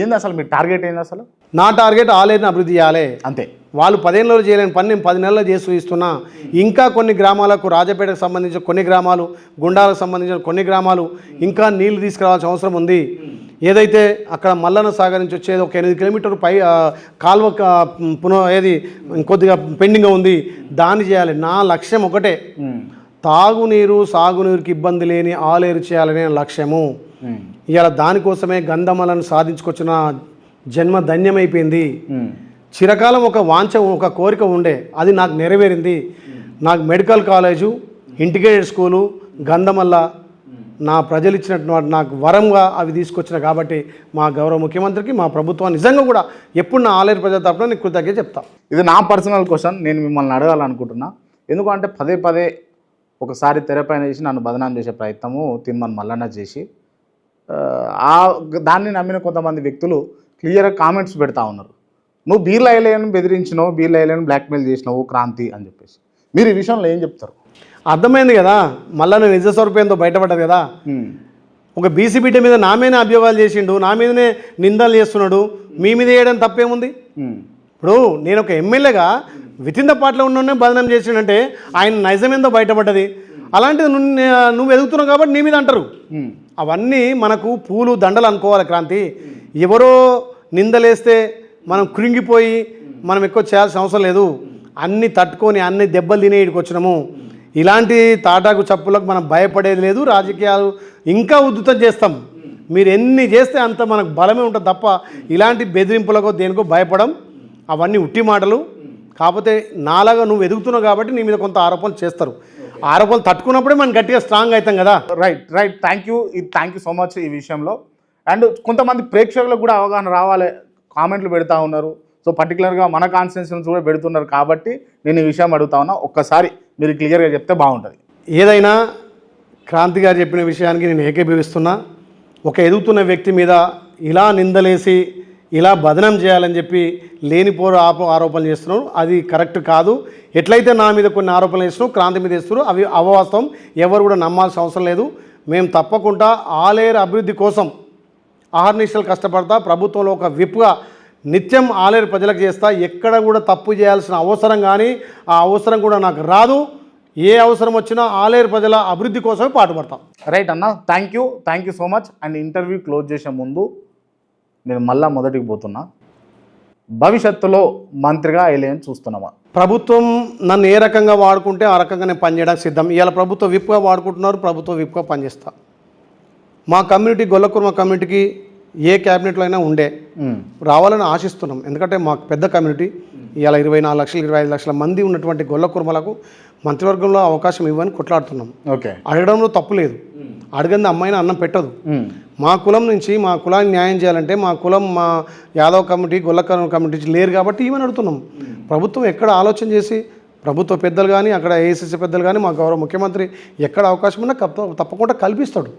ఏంది అసలు మీ టార్గెట్ ఏంది అసలు? నా టార్గెట్ ఆలేరుని అభివృద్ధి చేయాలి. అంతే. వాళ్ళు పదేళ్ళలో చేయలేని పని నేను పది నెలల్లో చేసి చూపిస్తున్నా. ఇంకా కొన్ని గ్రామాలకు రాజపేటకు సంబంధించిన కొన్ని గ్రామాలు గుండాలకు సంబంధించిన కొన్ని గ్రామాలు ఇంకా నీళ్ళు తీసుకురావాల్సిన అవసరం ఉంది. ఏదైతే అక్కడ మల్లన్న సాగర్ నుంచి వచ్చేది ఒక ఎనిమిది కిలోమీటర్ పై కాలువ పునః ఏది కొద్దిగా పెండింగ్ ఉంది. దాన్ని చేయాలి. నా లక్ష్యం ఒకటే. తాగునీరు సాగునీరుకి ఇబ్బంది లేని ఆలేరు చేయాలనే లక్ష్యము. ఇవాళ దానికోసమే గంధమలను సాధించుకొచ్చిన జన్మ ధన్యమైపోయింది. చిరకాలం ఒక వాంఛ ఒక కోరిక ఉండే. అది నాకు నెరవేరింది. నాకు medical college integrated school Gandhamalla నా ప్రజలు ఇచ్చినటువంటి నాకు వరంగా అవి తీసుకొచ్చిన కాబట్టి మా గౌరవ ముఖ్యమంత్రికి మా ప్రభుత్వం నిజంగా కూడా ఎప్పుడు నా ఆలేరు ప్రజల తరపున నీకు కృతజ్ఞత చెప్తా. ఇది నా పర్సనల్ క్వశ్చన్. నేను మిమ్మల్ని అడగాలనుకుంటున్నా. ఎందుకంటే పదే పదే ఒకసారి తెరపైన చేసి నన్ను బదనాం చేసే ప్రయత్నము తిమ్మన్ మల్లన్న చేసి ఆ, దాన్ని నమ్మిన కొంతమంది వ్యక్తులు క్లియర్గా కామెంట్స్ పెడతా ఉన్నారు. నువ్వు బీర్లు అయ్యలేని బెదిరించినావు బీర్లు అయ్యలేని బ్లాక్మెయిల్ చేసినావు క్రాంతి అని చెప్పేసి. మీరు ఈ విషయంలో ఏం చెప్తారు? అర్థమైంది కదా మళ్ళా నేను నిజ స్వరూపంతో బయటపడ్డది కదా. ఒక బీసీ బిడ్డ మీద నా మీదనే అభియోగాలు చేసిండు నా మీదనే నిందలు చేస్తున్నాడు మీ మీద చేయడం తప్పేముంది? ఇప్పుడు నేను ఒక ఎమ్మెల్యేగా విత్ ఇన్ ద పార్టీలో ఉన్న బదనం చేసిండంటే ఆయన నైజమేందో బయటపడ్డది. అలాంటిది నువ్వు నువ్వు ఎదుగుతున్నావు కాబట్టి నీ మీద అంటారు. అవన్నీ మనకు పూలు దండలు అనుకోవాలి క్రాంతి. ఎవరో నిందలేస్తే మనం కృంగిపోయి మనం ఎక్కువ చేయాల్సిన అవసరం లేదు. అన్ని తట్టుకొని అన్ని దెబ్బలు తినే ఇక్కడికి వచ్చినాము. ఇలాంటి తాటాకు చప్పులకు మనం భయపడేది లేదు. రాజకీయాలు ఇంకా ఉద్ధృతం చేస్తాం. మీరు ఎన్ని చేస్తే అంత మనకు బలమే ఉంటుంది తప్ప ఇలాంటి బెదిరింపులకు దేనికో భయపడం అవన్నీ ఉట్టి మాటలు. కాకపోతే నాలాగా నువ్వు ఎదుగుతున్నావు కాబట్టి నీ మీద కొంత ఆరోపణలు చేస్తారు. ఆరోపణలు తట్టుకున్నప్పుడే మనం గట్టిగా స్ట్రాంగ్ అవుతాం కదా. Right right thank you thank you so much ఈ విషయంలో. అండ్ కొంతమంది ప్రేక్షకులకు కూడా అవగాహన రావాలి. కామెంట్లు పెడతా ఉన్నారు. సో పర్టికులర్గా మన కాన్స్టిట్యూన్స్ కూడా పెడుతున్నారు కాబట్టి నేను ఈ విషయం అడుగుతా ఉన్నా. ఒక్కసారి మీరు క్లియర్గా చెప్తే బాగుంటుంది. ఏదైనా క్రాంతి గారు చెప్పిన విషయానికి నేను ఏకీభవిస్తున్నా. ఒక ఎదుగుతున్న వ్యక్తి మీద ఇలా నిందలేసి ఇలా బదనం చేయాలని చెప్పి లేనిపోరు ఆప ఆరోపణలు చేస్తున్నారు. అది కరెక్ట్ కాదు. ఎట్లయితే నా మీద కొన్ని ఆరోపణలు చేస్తున్నారు క్రాంతి మీద వేస్తున్నారు అవి అవాస్తవం. ఎవరు కూడా నమ్మాల్సిన అవసరం లేదు. మేము తప్పకుండా ఆలేరు అభివృద్ధి కోసం ఆహర్నిశలు కష్టపడతా ప్రభుత్వంలో ఒక విప్గా నిత్యం ఆలేరు ప్రజలకు చేస్తా ఎక్కడ కూడా తప్పు చేయాల్సిన అవసరం కానీ ఆ అవసరం కూడా నాకు రాదు. ఏ అవసరం వచ్చినా ఆలేరు ప్రజల అభివృద్ధి కోసమే పాటుపడతాం. రైట్ అన్న thank you thank you so much and interview close చేసే ముందు నేను మళ్ళా మొదటికి పోతున్నా. భవిష్యత్తులో మంత్రిగా అయ్యలేని చూస్తున్నామా ప్రభుత్వం నన్ను ఏ రకంగా వాడుకుంటే ఆ రకంగా నేను పనిచేయడానికి సిద్ధం. ఇవాళ ప్రభుత్వ విప్గా వాడుకుంటున్నారు ప్రభుత్వ విప్గా పనిచేస్తా. మా కమ్యూనిటీ గొల్లకుర్మ కమ్యూనిటీకి ఏ క్యాబినెట్లో అయినా ఉండే. రావాలని ఆశిస్తున్నాం. ఎందుకంటే మాకు పెద్ద కమ్యూనిటీ ఇవాళ ఇరవై నాలుగు లక్షలు ఇరవై ఐదు లక్షల మంది ఉన్నటువంటి గొల్ల కుర్మలకు మంత్రివర్గంలో అవకాశం ఇవ్వని కొట్లాడుతున్నాం. ఓకే. అడగడంలో తప్పు లేదు. అడగంది అమ్మాయిని అన్నం పెట్టదు. మా కులం నుంచి మా కులాన్ని న్యాయం చేయాలంటే మా కులం మా యాదవ్ కమిటీ గొల్ల కమిటీ లేరు కాబట్టి ఇవని అడుగుతున్నాం? ప్రభుత్వం ఎక్కడ ఆలోచన చేసి ప్రభుత్వ పెద్దలు కానీ అక్కడ ఏసీసీ పెద్దలు కానీ మా గౌరవ ముఖ్యమంత్రి ఎక్కడ అవకాశం ఉన్నా కప్ప- తప్పకుండా కల్పిస్తాడు.